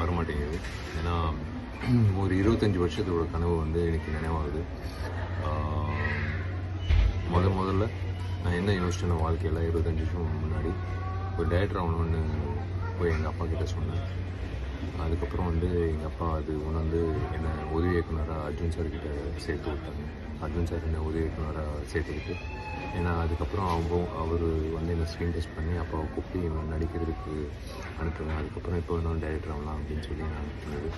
வரமாட்டேங்குது. ஏன்னா ஒரு இருபத்தஞ்சி வருஷத்தோட கனவு வந்து எனக்கு நினைவாகுது. முதல் முத முதல்ல நான் என்ன யோசிச்சேன் வாழ்க்கையில் இருபத்தஞ்சி வருஷம் முன்னாடி ஒரு டேரக்டர் ஆகணும்னு போய் எங்கள் அப்பா கிட்ட சொன்னேன். அதுக்கப்புறம் வந்து எங்கள் அப்பா அது உணர்ந்து என்னை உதவி இயக்குனராக அர்ஜுன் சார்கிட்ட சேர்த்து விட்டாங்க. அர்ஜுன் சார் என்னை உதவி இயக்குனராக சேர்த்துக்கிட்டு ஏன்னா அதுக்கப்புறம் அவங்க அவர் வந்து என்னை ஸ்க்ரீன் டெஸ்ட் பண்ணி அப்பாவை கூப்பிட்டு என்னை நடிக்கிறதுக்கு அனுப்புவேன் அதுக்கப்புறம் இப்போ இன்னும் டைரக்டர் ஆகலாம் அப்படின்னு சொல்லி நான் அனுப்புனது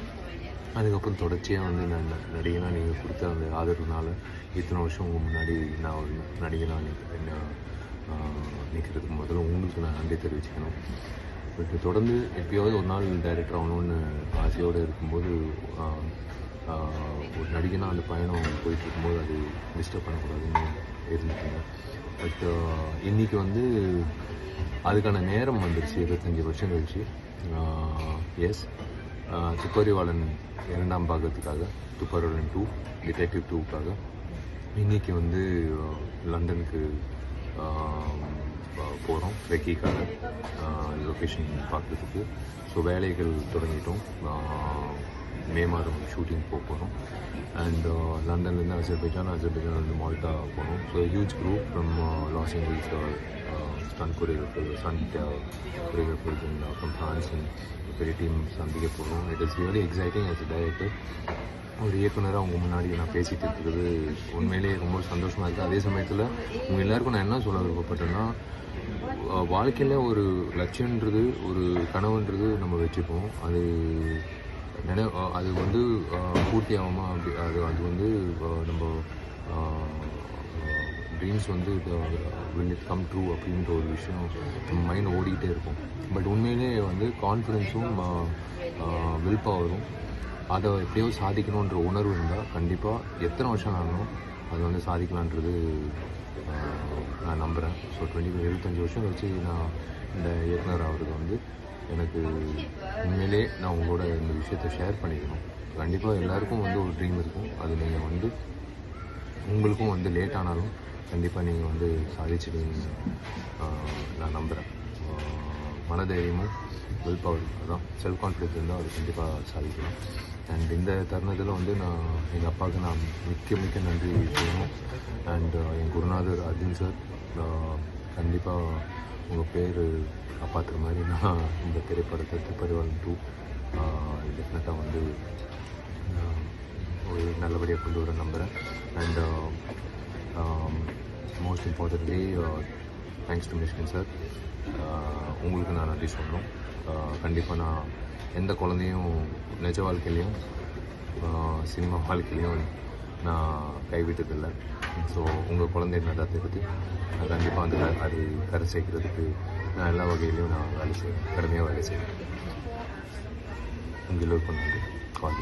அதுக்கப்புறம் தொடர்ச்சியாக வந்து நான் நடிகனாக நீங்கள் கொடுத்த அந்த ஆதரவுனால இத்தனை வருஷம் உங்கள் முன்னாடி நான் ஒரு நடிகனாக நிற்க என்ன நிற்கிறதுக்கு முதல்ல உங்களுக்கு நான் நன்றி தெரிவிச்சுக்கணும். பட் தொடர்ந்து எப்பயாவது ஒரு நாள் டைரக்டர் ஆகணும்னு ஆசையோடு இருக்கும்போது ஒரு நடிகனாக அந்த பயணம் போயிட்டு இருக்கும்போது அது டிஸ்டர்ப் பண்ணக்கூடாதுன்னு இருந்துச்சுங்க பட் இன்னைக்கு வந்து அதுக்கான நேரம் வந்துருச்சு இருபத்தஞ்சி வருஷம் கழிச்சு. எஸ் துப்பறிவாளன் இரண்டாம் பாகத்துக்காக துப்பறிவாளன் டூ டிடெக்டிவ் டூக்காக இன்னைக்கு வந்து லண்டனுக்கு போகிறோம் ரெக்கிக்காக லொக்கேஷன் பார்க்குறதுக்கு. ஸோ வேலைகள் தொடங்கிட்டோம். மே மாதம் ஷூட்டிங் போக போகிறோம் அண்ட் லண்டன்லேருந்து அசர்பைஜான் அசர்பைஜான்லேருந்து மால்டா போகணும் so huge group from Los Angeles stunt choreographer stunt choreographers and from France and பெரிய டீம் சந்திக்க போகிறோம் it is really exciting as a director ஒரு இயக்குனராக அவங்க முன்னாடி நான் பேசிகிட்டு இருக்கிறது உண்மையிலேயே ரொம்ப சந்தோஷமாக இருக்குது அதே சமயத்தில் உங்கள் எல்லாருக்கும் நான் என்ன சொல்ல விருப்பப்பட்டேன்னா வாழ்க்கையில் ஒரு லட்சியன்றது ஒரு கனவுன்றது நம்ம வச்சுப்போம். அது நினை அது வந்து பூர்த்தி ஆகுமா? அப்படி அது அது வந்து நம்ம ட்ரீம்ஸ் வந்து வில் இட் கம் ட்ரூ அப்படின்ற ஒரு விஷயம் நம்ம மைண்ட் ஓடிக்கிட்டே இருக்கும். பட் உண்மையிலேயே வந்து கான்ஃபிடென்ஸும் வில் பவரும் அதை எப்படியோ சாதிக்கணுன்ற உணர்வு இருந்தால் கண்டிப்பாக எத்தனை வருஷம் ஆகணும் அது வந்து சாதிக்கலான்றது நான் நம்புகிறேன் ஸோ டுவெண்ட்டி இருபத்தஞ்சி வருஷம் கழிச்சு நான் இந்த இயக்குனர் ஆகிறது வந்து எனக்கு உண்மையிலே நான் உங்களோட இந்த விஷயத்தை ஷேர் பண்ணிக்கணும். கண்டிப்பாக எல்லாருக்கும் வந்து ஒரு ட்ரீம் இருக்கும். அது நீங்கள் வந்து உங்களுக்கும் வந்து லேட் ஆனாலும் கண்டிப்பாக நீங்கள் வந்து சாதிச்சிடுவீங்க நான் நம்புகிறேன் மனதைரியமும் வில் பவர் அதான் செல்ஃப் கான்ஃபிடென்ஸ் இருந்தால் அது கண்டிப்பாக சாதிக்கலாம் அண்ட் இந்த தருணத்தில் வந்து நான் எங்கள் அப்பாவுக்கு நான் மிக்க மிக்க நன்றி சொல்லணும். அண்ட் uh, என் குருநாதர் அர்ஜுன் சார் கண்டிப்பாக உங்கள் பேர் காப்பாற்றுற மாதிரி நான் இந்த திரைப்படத்தை துப்பறிவாளன் டூ டெஃபினட்டாக வந்து uh, ஒரு நல்லபடியாக கொண்டு வர நம்புகிறேன் and most importantly thanks to Mysskin sir உங்களுக்கு நான் நன்றி சொல்லணும். கண்டிப்பாக நான் எந்த குழந்தையும் நிஜ வாழ்க்கையிலையும் சினிமா வாழ்க்கையிலையும் நான் கைவிட்டதில்லை. ஸோ உங்கள் குழந்தை நல்லா தெரிஞ்சு நான் கண்டிப்பாக அந்த அதை அது கரை சேர்க்கிறதுக்கு நான் எல்லா வகையிலையும் நான் வேலை செய்வேன். கடுமையாக வேலை செய்வேன். உங்கள் நன்றி. கால்